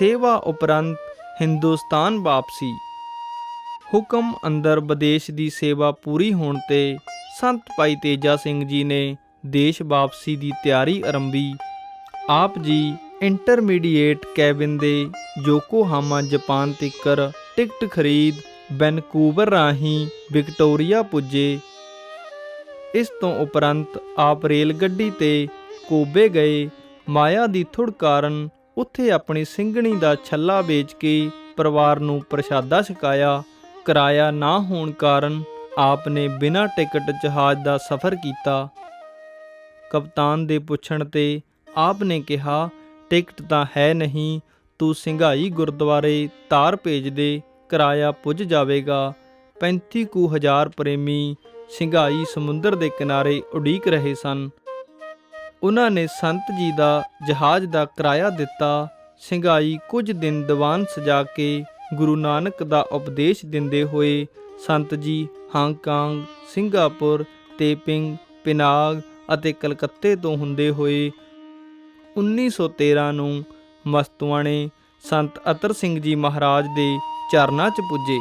ਸੇਵਾ ਉਪਰੰਤ ਹਿੰਦੁਸਤਾਨ ਵਾਪਸੀ। ਹੁਕਮ ਅੰਦਰ ਵਿਦੇਸ਼ ਦੀ ਸੇਵਾ ਪੂਰੀ ਹੋਣ ਤੇ ਸੰਤ ਭਾਈ ਤੇਜਾ ਸਿੰਘ ਜੀ ਨੇ ਦੇਸ਼ ਵਾਪਸੀ ਦੀ ਤਿਆਰੀ ਆਰੰਭੀ। ਆਪ ਜੀ ਇੰਟਰਮੀਡੀਏਟ ਕੈਬਿਨ ਦੇ ਯੋਕੋਹਾਮਾ ਜਾਪਾਨ ਤੀਕਰ ਟਿਕਟ ਖਰੀਦ ਵੈਨਕੂਵਰ ਰਾਹੀਂ ਵਿਕਟੋਰੀਆ ਪੁੱਜੇ। ਇਸ ਤੋਂ ਉਪਰੰਤ ਆਪ ਰੇਲ ਗੱਡੀ ਤੇ ਕੋਬੇ ਗਏ। ਮਾਇਆ ਦੀ ਥੁੜ ਕਾਰਨ ਉੱਥੇ ਆਪਣੀ ਸਿੰਘਣੀ ਦਾ ਛੱਲਾ ਵੇਚ ਕੇ ਪਰਿਵਾਰ ਨੂੰ ਪ੍ਰਸ਼ਾਦਾ ਛਕਾਇਆ, ਕਿਰਾਇਆ ਨਾ ਹੋਣ ਕਾਰਨ ਆਪ ਨੇ ਬਿਨਾਂ ਟਿਕਟ ਜਹਾਜ਼ ਦਾ ਸਫ਼ਰ ਕੀਤਾ। ਕਪਤਾਨ ਦੇ ਪੁੱਛਣ ਤੇ ਆਪ ਨੇ ਕਿਹਾ, ਟਿਕਟ ਤਾਂ ਹੈ ਨਹੀਂ, ਤੂੰ ਸਿੰਘਾਈ ਗੁਰਦੁਆਰੇ ਤਾਰ ਭੇਜ ਦੇ, ਕਿਰਾਇਆ ਪੁੱਜ ਜਾਵੇਗਾ। 35 ਕੁ ਹਜ਼ਾਰ ਪ੍ਰੇਮੀ ਸਿੰਘਾਈ ਸਮੁੰਦਰ ਦੇ ਕਿਨਾਰੇ ਉਡੀਕ ਰਹੇ ਸਨ। ਉਹਨਾਂ ਨੇ ਸੰਤ ਜੀ ਦਾ ਜਹਾਜ਼ ਦਾ ਕਿਰਾਇਆ ਦਿੱਤਾ ਸਿੰਘਾਈ ਕੁਝ ਦਿਨ ਦੀਵਾਨ ਸਜਾ ਕੇ ਗੁਰੂ ਨਾਨਕ ਦਾ ਉਪਦੇਸ਼ ਦਿੰਦੇ ਹੋਏ ਸੰਤ ਜੀ ਹਾਂਗਕਾਂਗ, ਸਿੰਗਾਪੁਰ ਤੇਪਿੰਗ ਪਿਨਾਗ ਅਤੇ ਕਲਕੱਤੇ ਤੋਂ ਹੁੰਦੇ ਹੋਏ 1913 ਨੂੰ ਮਸਤਵਾਣੇ ਸੰਤ ਅਤਰ ਸਿੰਘ ਜੀ ਮਹਾਰਾਜ ਦੇ ਚਰਨਾਂ 'ਚ ਪੁੱਜੇ।